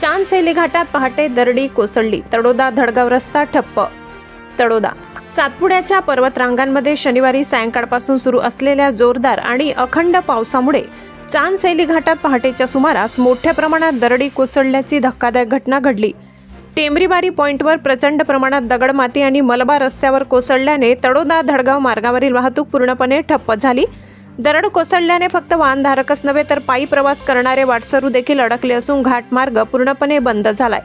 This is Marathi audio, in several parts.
चांदसेली घाटात पहाटे दरडी कोसळली. तडोदा धडगाव रस्ता ठप्प. तडोदा. सातपुड्याच्या पर्वतरांगांमध्ये शनिवारी सायंकाळपासून सुरू असलेल्या जोरदार आणि अखंड पावसामुळे चांदसेली घाटात पहाटेच्या सुमारास मोठ्या प्रमाणात दरडी कोसळल्याची धक्कादायक घटना घडली. टेंबरीबारी पॉईंटवर प्रचंड प्रमाणात दगडमाती आणि मलबा रस्त्यावर कोसळल्याने तडोदा धडगाव मार्गावरील वाहतूक पूर्णपणे ठप्प झाली. दरड कोसळल्याने फक्त वाहनधारकच नव्हे तर पायी प्रवास करणारे वाटसरू देखील अडकले असून घाटमार्ग पूर्णपणे बंद झालाय.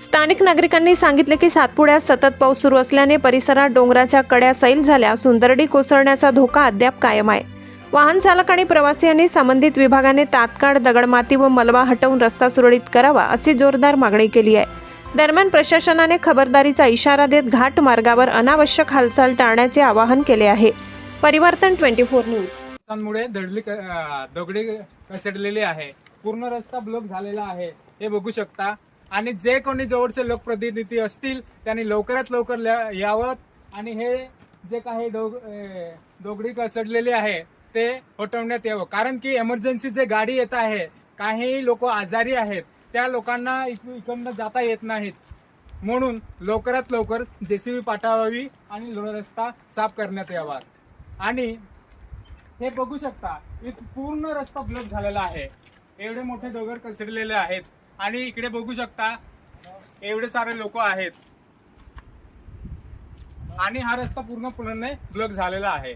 स्थानिक नागरिकांनी सांगितले की सातपुड्यात सतत पाऊस सुरू असल्याने परिसरात डोंगराच्या कड्या सैल झाल्या असून दरडी कोसळण्याचा धोका अद्याप कायम आहे. वाहन चालक आणि प्रवासी यांनी संबंधित विभागाने तात्काळ दगडमाती व मलबा हटवून रस्ता सुरळीत करावा अशी जोरदार मागणी केली आहे. दरम्यान प्रशासनाने खबरदारीचा इशारा देत घाट मार्गावर अनावश्यक हालचाल टाळण्याचे आवाहन केले आहे. परिवर्तन ट्वेंटी फोर न्यूज. मुळे दडली दगडी कसडलेली आहे. पूर्ण रस्ता ब्लॉक झालेला आहे. हे बघू शकता. आणि जे कोणी जवळचे लोकप्रतिनिधी असतील त्यांनी लवकरात लवकर यावं. आणि हे जे काही डोग कसडलेली आहे ते हटवण्यात यावं. कारण की एमर्जन्सी जे गाडी येत आहे काही लोक आजारी आहेत. त्या लोकांना इकडनं जाता येत नाहीत. म्हणून लवकरात लवकर जेसीबी पाठवावी आणि रस्ता साफ करण्यात यावा. आणि हे बघू शकता इथ पूर्ण रस्ता ब्लॉक झालेला आहे. एवढे मोठे डोंगर कसरलेले आहेत. आणि इकडे बघू शकता एवढे सारे लोक आहेत. आणि हा रस्ता पूर्णपणे ब्लॉक झालेला आहे.